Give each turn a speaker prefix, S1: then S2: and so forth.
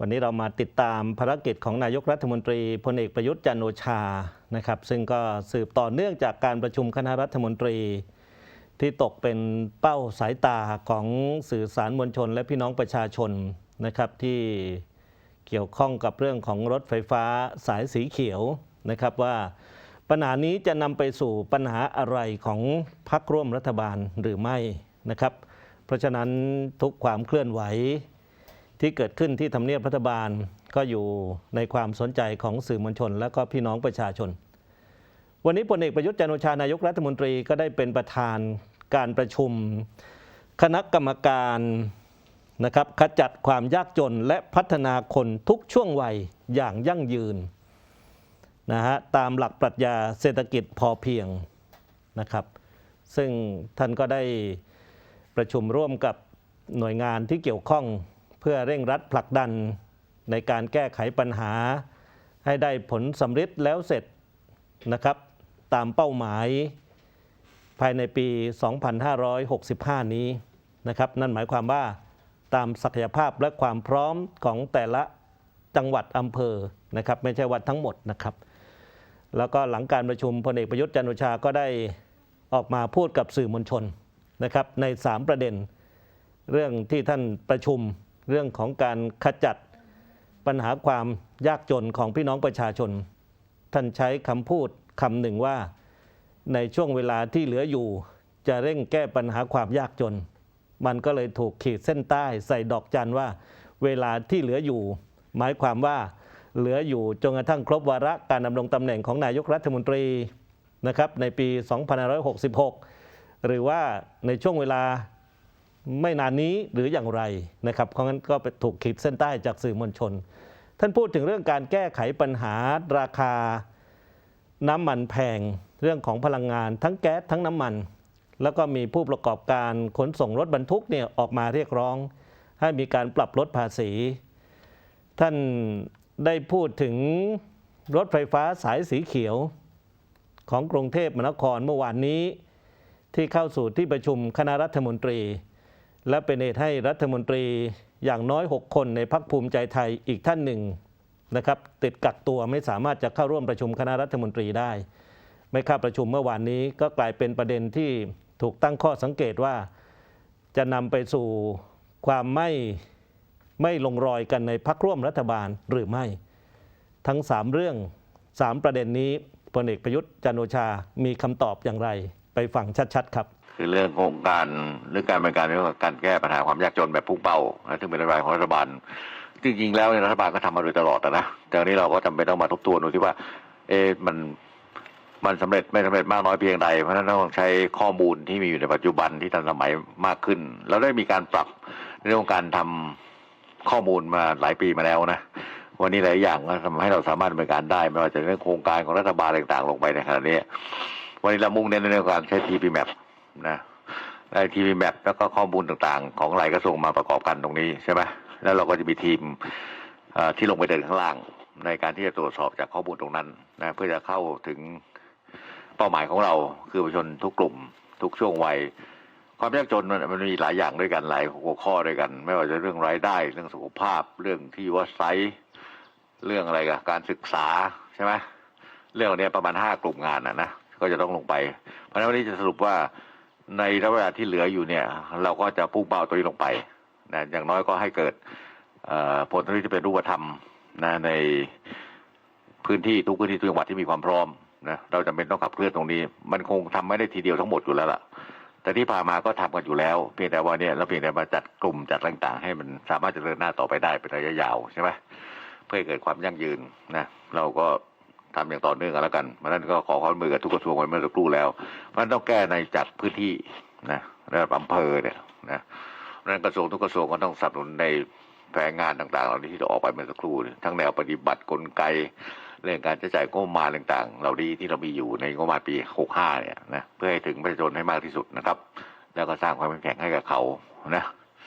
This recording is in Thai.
S1: วันนี้เรามาติดตามภารกิจของนายกรัฐมนตรีพลเอกประยุทธ์จันโอชานะครับ ซึ่งก็สืบต่อเนื่องจากการประชุมคณะรัฐมนตรี ที่ตกเป็นเป้าสายตาของสื่อสารมวลชน และพี่น้องประชาชนนะครับ ที่เกี่ยวข้องกับเรื่องของรถไฟฟ้าสายสีเขียวนะครับว่าปัญหานี้จะนำไปสู่ปัญหาอะไรของพรรคร่วมรัฐบาลหรือไม่นะครับ เพราะฉะนั้นทุกความเคลื่อนไหว ที่เกิดขึ้นที่ทำเนียบรัฐบาลก็อยู่ในความสนใจของสื่อมวลชน และก็พี่น้องประชาชน วันนี้พลเอกประยุทธ์จันโอชานายกรัฐมนตรีก็ได้เป็นประธานการประชุม คณะกรรมการนะครับขจัดความยากจนและพัฒนาคนทุกช่วงวัยอย่างยั่งยืนนะฮะตามหลักปรัชญาเศรษฐกิจพอเพียงนะครับ ซึ่งท่านก็ได้ประชุมร่วมกับหน่วยงานที่เกี่ยวข้อง พื่อเร่งรัดผลักดันในการแก้ไขปัญหา ให้ได้ผลสำเร็จแล้วเสร็จนะครับตามเป้าหมายภายในปี 2565 นี้นะครับนั่นหมายความว่าตามศักยภาพและความพร้อมของแต่ละจังหวัดอำเภอนะครับไม่ใช่วัดทั้งหมดนะครับ แล้วก็หลังการประชุมพลเอกประยุทธ์จันทร์โอชาก็ได้ออกมาพูดกับสื่อมวลชนนะครับใน 3 ประเด็น เรื่องที่ท่านประชุม เรื่องของการขจัดปัญหาความยากจนของพี่น้องประชาชน ท่านใช้คำพูดคำหนึ่งว่า ในช่วงเวลาที่เหลืออยู่ จะเร่งแก้ปัญหาความยากจน มันก็เลยถูกขีดเส้นใต้ใส่ดอกจันว่า เวลาที่เหลืออยู่ หมายความว่าเหลืออยู่จนกระทั่งครบวาระการดำรงตำแหน่งของนายกรัฐมนตรีนะครับในปี 2566 หรือว่าในช่วงเวลา ไม่นานนี้หรืออย่างไรนะครับเพราะงั้นก็ไปถูกขีดเส้นใต้จากสื่อมวลชน ท่านพูดถึงเรื่องการแก้ไขปัญหาราคาน้ำมันแพงเรื่องของพลังงาน ทั้งแก๊สทั้งน้ำมัน แล้วก็มีผู้ประกอบการขนส่งรถบรรทุกเนี่ยออกมาเรียกร้อง ให้มีการปรับลดภาษี ท่านได้พูดถึงรถไฟฟ้าสายสีเขียวของกรุงเทพมหานครเมื่อวานนี้ ที่เข้าสู่ที่ประชุมคณะรัฐมนตรี และเป็นเหตุให้รัฐมนตรีอย่างน้อย 6 คนในพักภูมิใจไทยอีกท่านหนึ่งนะครับติดกักตัวไม่สามารถจะเข้าร่วมประชุมคณะรัฐมนตรีได้ ไม่เข้าประชุมเมื่อวานนี้ก็กลายเป็นประเด็นที่ถูกตั้งข้อสังเกตว่าจะนำไปสู่ความไม่ไม่ลงรอยกันในพักร่วมรัฐบาลหรือไม่ ทั้ง 3 เรื่อง 3 ประเด็นนี้พลเอกประยุทธ์จันโอชามีคำตอบอย่างไร ไปฟังชัดๆครับ
S2: คือเรื่องโครงการหรือการบริการเรื่องการแก้ปัญหาความยากจนแบบพุ่งเป้านะซึ่งเป็นนโยบายของรัฐบาลจริงๆแล้วเนี่ยรัฐบาลก็ทำมาโดยตลอดนะแต่นี้เราก็จำเป็นต้องมาทบทวนดูที่ว่า เอ๊ะมันมันสำเร็จไม่สำเร็จมากน้อยเพียงใด เพราะฉะนั้นต้องใช้ข้อมูลที่มีอยู่ในปัจจุบันที่ทันสมัยมากขึ้น เราได้มีการปรับในเรื่องของการทำข้อมูลมาหลายปีมาแล้วนะวันนี้หลายอย่างก็ทำให้เราสามารถดำเนินการได้ ไม่ว่าจะเรื่องโครงการของรัฐบาลต่างๆ ลงไปในขณะนี้ วันนี้เรามุ่งเน้นในเรื่องของการใช้ TP Map นะได้ TP Map แล้วก็ข้อมูลต่างๆ ของหลายกระทรวงมาประกอบกันตรงนี้ใช่ไหมแล้วเราก็จะมีทีมที่ลงไปเดินข้างล่าง ในการที่จะตรวจสอบจากข้อมูลตรงนั้นนะเพื่อจะเข้าถึงเป้าหมายของเราคือประชาชนทุกกลุ่ม ทุกช่วงวัยความยากจนมันมันมีหลายอย่างด้วยกันหลายหัวข้อด้วยกัน ไม่ว่าจะเรื่องรายได้ เรื่องสุขภาพ เรื่องที่อยู่อาศัยเรื่องอะไรกับการศึกษาใช่ไหมเรื่องเนี้ประมาณห้ากลุ่มงานนะนะก็จะต้องลงไป เพราะฉะนั้นวันนี้จะสรุปว่า ในระยะเวลาที่เหลืออยู่เนี่ย เราก็จะพุ่งเป้าตัวนี้ลงไปนะอย่างน้อยก็ให้เกิดผลที่จะเป็นรูปธรรมนะในพื้นที่ทุกพื้นที่ทุกจังหวัดที่มีความพร้อมนะเราจำเป็นต้องขับเคลื่อนตรงนี้ มันคงทำไม่ได้ทีเดียวทั้งหมดอยู่แล้วล่ะ แต่ที่ผ่านมาก็ทำกันอยู่แล้ว เพียงแต่ว่าเนี่ยเราเพียงแต่มาจัดกลุ่มจัดต่างๆ ให้มันสามารถจะเดินหน้าต่อไปได้เป็นระยะยาวใช่ไหมเพื่อเกิดความยั่งยืนนะเราก็ ทำอย่างต่อเนื่องกันแล้วกันเพราะนั้นก็ขอความมือกับทุกกระทรวงไว้เมื่อสักครู่แล้วเพราะนั้นต้องแก้ในจัดพื้นที่นะระดับอำเภอเนี่ยนะเพราะนั้นกระทรวงทุกกระทรวงก็ต้องสนับสนุนในแผนงานต่างๆ เหล่านี้ที่เราออกไปเมื่อสักครู่นี่ยทั้งแนวปฏิบัติกลไกเรื่องการใช้จ่ายงบประมาณต่างๆ เหล่านี้ที่เรามีอยู่ในงบประมาณปี 65 เนี่ยนะเพื่อให้ถึงประชาชนให้มากที่สุดนะครับ แล้วก็สร้างความเข้มแข็งให้กับเขานะ